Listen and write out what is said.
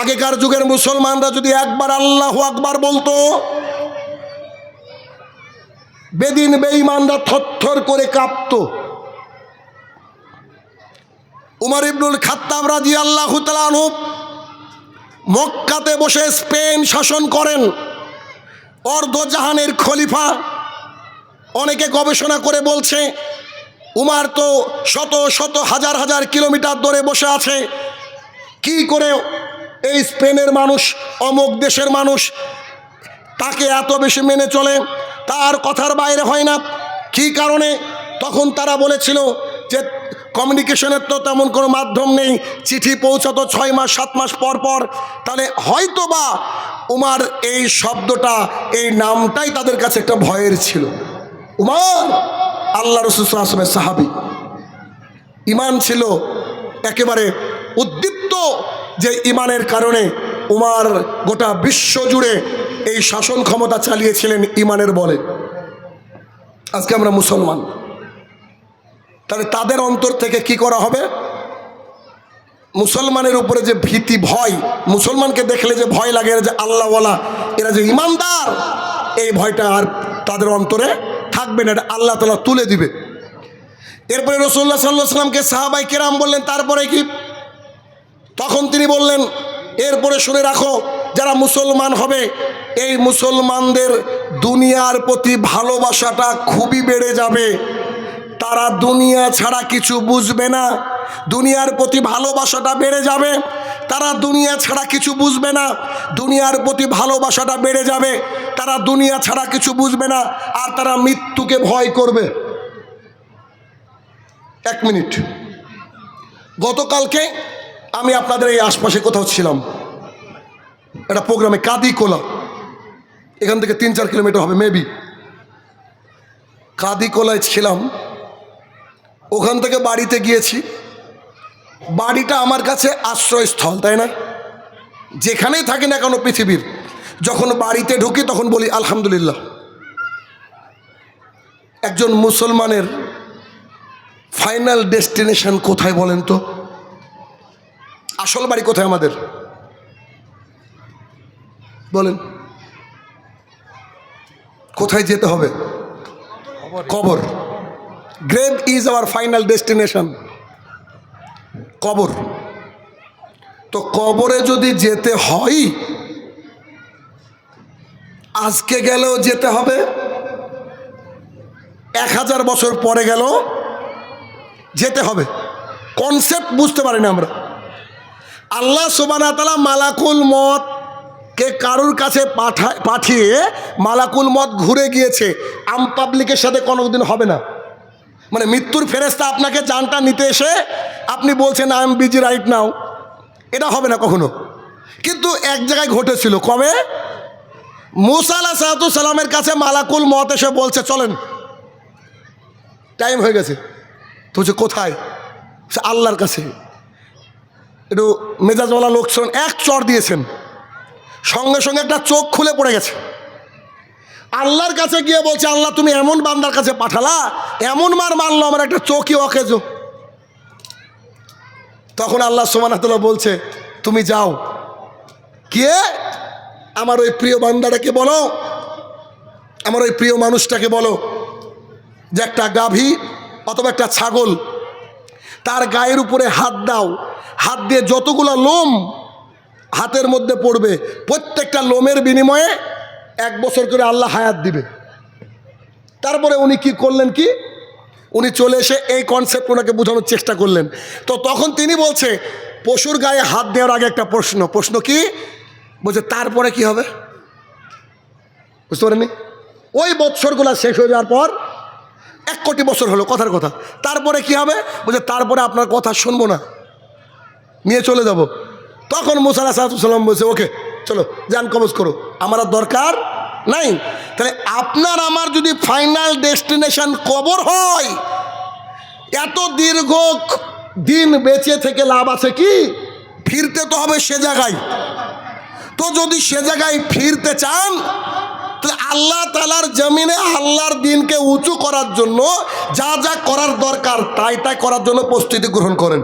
আগেকার যুগের মুসলমানরা যদি একবার আল্লাহ আকবার বলতো, বেদিন বেঈমানরা থরথর করে কাঁপতো। উমর ইবনুল খাত্তাব রাজি আল্লাহ তালানু মক্কাতে বসে স্পেন শাসন করেন। অর্ধজাহানের খলিফা অনেকে গবেষণা করে বলছে, উমার তো শত শত হাজার হাজার কিলোমিটার ধরে বসে আছে, কি করে এই স্পেনের মানুষ, অমুক দেশের মানুষ, তাকে এত বেশি মেনে চলে, তার কথার বাইরে হয় না। কী কারণে? তখন তারা বলেছিল যে কমিউনিকেশনের তো তেমন কোনো মাধ্যম নেই, চিঠি পৌঁছাতো ছয় মাস, সাত মাস পর পর। তাহলে হয়তো বা উমার এই শব্দটা, এই নামটাই তাদের কাছে একটা ভয়ের ছিল। উমার, আল্লাহ রসুলের সাহাবি। ইমান ছিল একেবারে উদ্দীপ্ত যে ইমানের কারণে উমার গোটা বিশ্ব জুড়ে এই শাসন ক্ষমতা চালিয়েছিলেন ইমানের বলে। আজকে আমরা মুসলমান। তাহলে তাদের অন্তর থেকে কি করা হবে? মুসলমানের উপরে যে ভীতি, ভয়, মুসলমানকে দেখলে যে ভয় লাগে যে আল্লাহওয়ালা, এরা যে ইমানদার, এই ভয়টা আর তাদের অন্তরে থাকবে না, এটা আল্লাহ তালা তুলে দিবে। এরপরে রসুল্লাহ সাল্লাহ সাল্লামকে সাহাবাই কেরাম বললেন, তারপরে কি? তখন তিনি বললেন, এরপরে শুনে রাখো, যারা মুসলমান হবে, এই মুসলমানদের দুনিয়ার প্রতি ভালোবাসাটা খুবই বেড়ে যাবে। তারা দুনিয়া ছাড়া কিছু বুঝবে না, দুনিয়ার প্রতি ভালোবাসাটা বেড়ে যাবে। তারা দুনিয়া ছাড়া কিছু বুঝবে না, দুনিয়ার প্রতি ভালোবাসাটা বেড়ে যাবে। তারা দুনিয়া ছাড়া কিছু বুঝবে না, আর তারা মৃত্যুকে ভয় করবে। এক মিনিট। গতকালকে আমি আপনাদের এই আশপাশে কোথাও ছিলাম। একটা প্রোগ্রামে কাদি কোলা। এখান থেকে তিন চার কিলোমিটার হবে মেবি কাদি কোলায় ছিলাম। ওখান থেকে বাড়িতে গিয়েছি। বাড়িটা আমার কাছে আশ্রয়স্থল, তাই না? যেখানেই থাকি না কেন পৃথিবীর, যখন বাড়িতে ঢুকি তখন বলি, আলহামদুলিল্লাহ। একজন মুসলমানের ফাইনাল ডেস্টিনেশন কোথায় বলেন তো? আসল বাড়ি কোথায় আমাদের? বলেন। কোথায় যেতে হবে? কবর। Grave is our final destination. কবর। তো কবরে যদি যেতে হয়, আজকে গেলেও যেতে হবে, এক হাজার বছর পরে গেল যেতে হবে। কনসেপ্ট বুঝতে পারি না আমরা। আল্লাহ সুবানা তালা মালাকুল মত কে কারুর কাছে পাঠা, পাঠিয়ে মালাকুল মত ঘুরে গিয়েছে। আম পাবলিকের সাথে কোনোদিন হবে না। মানে মৃত্যুর ফেরেস্তা আপনাকে জানটা নিতে এসে আপনি বলছেন, I am busy right now. এটা হবে না কখনো। কিন্তু এক জায়গায় ঘটেছিল। কবে? মুসালা সাহাতু সালামের কাছে মালাকুল মত এসে বলছে, চলেন। টাইম হয়ে গেছে। তো কোথায়? আল্লাহর কাছে। একটু মেজাজওয়ালা লোক ছিলেন এক চর দিয়েছেন। সঙ্গে সঙ্গে একটা চোখ খুলে পড়ে গেছে। আল্লাহর কাছে গিয়ে বলছে, আল্লাহ, তুমি এমন বান্দার কাছে পাঠালা, এমন মার মারলো, আমার একটা চোখই অকেজো। তখন আল্লাহ সোমানাতলা বলছে, তুমি যাও। কে? আমার ওই প্রিয় বান্দাটাকে বলো। আমার ওই প্রিয় মানুষটাকে বলো। যে একটা গাভী অথবা একটা ছাগল, তার গায়ের উপরে হাত দাও। হাত দিয়ে যতগুলা লোম হাতের মধ্যে পড়বে, প্রত্যেকটা লোমের বিনিময়ে এক বছর করে আল্লাহ হায়াত দিবে। তারপরে উনি কি করলেন কি? উনি চলে এসে এই কনসেপ্ট ওনাকে বোঝানোর চেষ্টা করলেন। তো তখন তিনি বলছে, পশুর গায়ে হাত দেওয়ার আগে একটা প্রশ্ন। প্রশ্ন কি? বলছে, তারপরে কি হবে? বুঝতে পারেনি ওই বৎসরগুলো শেষ হয়ে যাওয়ার পর এক কোটি বছর হলো, কথার কথা। তারপরে কি হবে? বলছে, তারপরে আপনার কথা শুনব না। নিয়ে চলে যাব। তখন মুসালা সাল্লাম বলছে, ওকে, চলো, যান, কবজ করো। আমার দরকার নাই। তাহলে আপনার আমার যদি ফাইনাল ডেস্টিনেশন কবর হয়, এত দীর্ঘ দিন বেঁচে থেকে লাভ আছে কি? ফিরতে তো হবে সে জায়গায়। তো যদি সে জায়গায় ফিরতে চান, তাহলে আল্লাহ তালার জমিনে আল্লাহর দিনকে উঁচু করার জন্য যা যা করার দরকার, তাই তাই করার জন্য প্রস্তুতি গ্রহণ করেন।